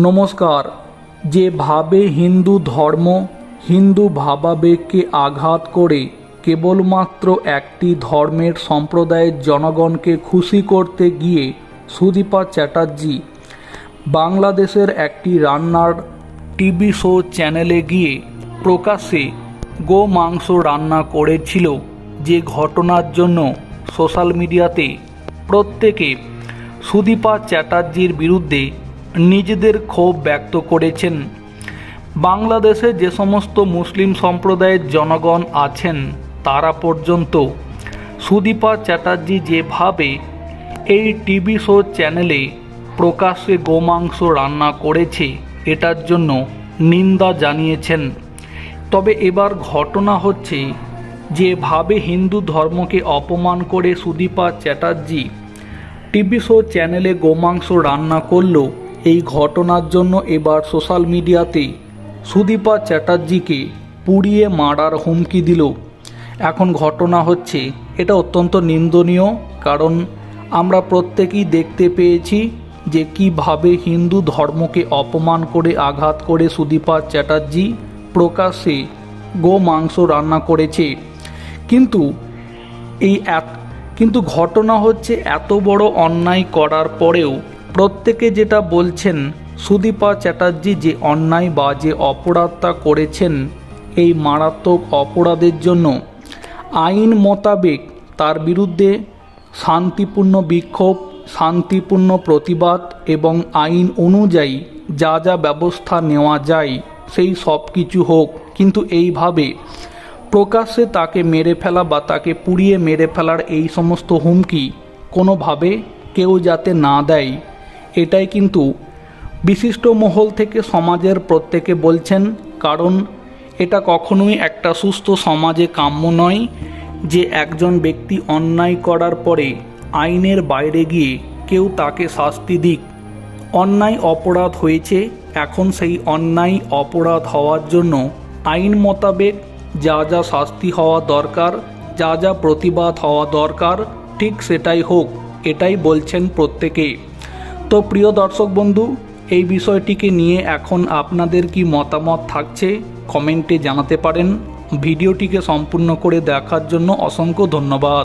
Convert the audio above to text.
নমস্কার। যেভাবে হিন্দু ধর্ম, হিন্দু ভাবাবেগকে আঘাত করে কেবলমাত্র একটি ধর্মের সম্প্রদায়ের জনগণকে খুশি করতে গিয়ে সুদীপা চ্যাটার্জি বাংলাদেশের একটি রান্নার টিভি শো চ্যানেলে গিয়ে প্রকাশ্যে গো মাংস রান্না করেছিল যে ঘটনার জন্য সোশ্যাল মিডিয়াতে প্রত্যেকে সুদীপা চ্যাটার্জির বিরুদ্ধে নিজেদের ক্ষোভ ব্যক্ত করেছেন। বাংলাদেশে যে সমস্ত মুসলিম সম্প্রদায়ের জনগণ আছেন, তারা পর্যন্ত সুদীপা চ্যাটার্জি যেভাবে এই টিভি শো চ্যানেলে প্রকাশ্যে গোমাংস রান্না করেছে, এটার জন্য নিন্দা জানিয়েছেন। তবে এবার ঘটনা হচ্ছে, যেভাবে হিন্দু ধর্মকে অপমান করে সুদীপা চ্যাটার্জি টিভি শো চ্যানেলে গোমাংস রান্না করল এই ঘটনার জন্য এবার সোশ্যাল মিডিয়াতে সুদীপা চ্যাটার্জিকে পুড়িয়ে মারার হুমকি দিল। এখন ঘটনা হচ্ছে, এটা অত্যন্ত নিন্দনীয়, কারণ আমরা প্রত্যেকেই দেখতে পেয়েছি যে কীভাবে হিন্দু ধর্মকে অপমান করে আঘাত করে সুদীপা চ্যাটার্জি প্রকাশ্যে গো মাংস রান্না করেছে। কিন্তু এই কিন্তু ঘটনা হচ্ছে এত বড় অন্যায় করার পরেও প্রত্যেকে যেটা বলছেন, সুদীপা চ্যাটার্জি যে অন্যায় বা যে অপরাধটা করেছেন, এই মারাত্মক অপরাধের জন্য আইন মোতাবেক তার বিরুদ্ধে শান্তিপূর্ণ বিক্ষোভ, শান্তিপূর্ণ প্রতিবাদ এবং আইন অনুযায়ী যা যা ব্যবস্থা নেওয়া যায়, সেই সব কিছু হোক। কিন্তু এইভাবে প্রকাশ্যে তাকে মেরে ফেলা বা তাকে পুড়িয়ে মেরে ফেলার এই সমস্ত হুমকি কোনোভাবে কেউ যাতে না দেয় এটাই কিন্তু বিশিষ্ট মহল থেকে সমাজের প্রত্যেকে বলছেন, কারণ এটা কখনোই একটা সুস্থ সমাজে কাম্য নয় যে একজন ব্যক্তি অন্যায় করার পরে আইনের বাইরে গিয়ে কেউ তাকে শাস্তি দিক। অন্যায় অপরাধ হয়েছে, এখন সেই অন্যায় অপরাধ হওয়ার জন্য আইন মোতাবেক যা যা শাস্তি হওয়া দরকার, যা যা প্রতিবাদ হওয়া দরকার, ঠিক সেটাই হোক, এটাই বলছেন প্রত্যেকে। তো প্রিয় দর্শক বন্ধু, এই বিষয়টিকে নিয়ে এখন আপনাদের কি মতামত থাকছে কমেন্টে জানাতে পারেন। ভিডিওটিকে সম্পূর্ণ করে দেখার জন্য অসংখ্য ধন্যবাদ।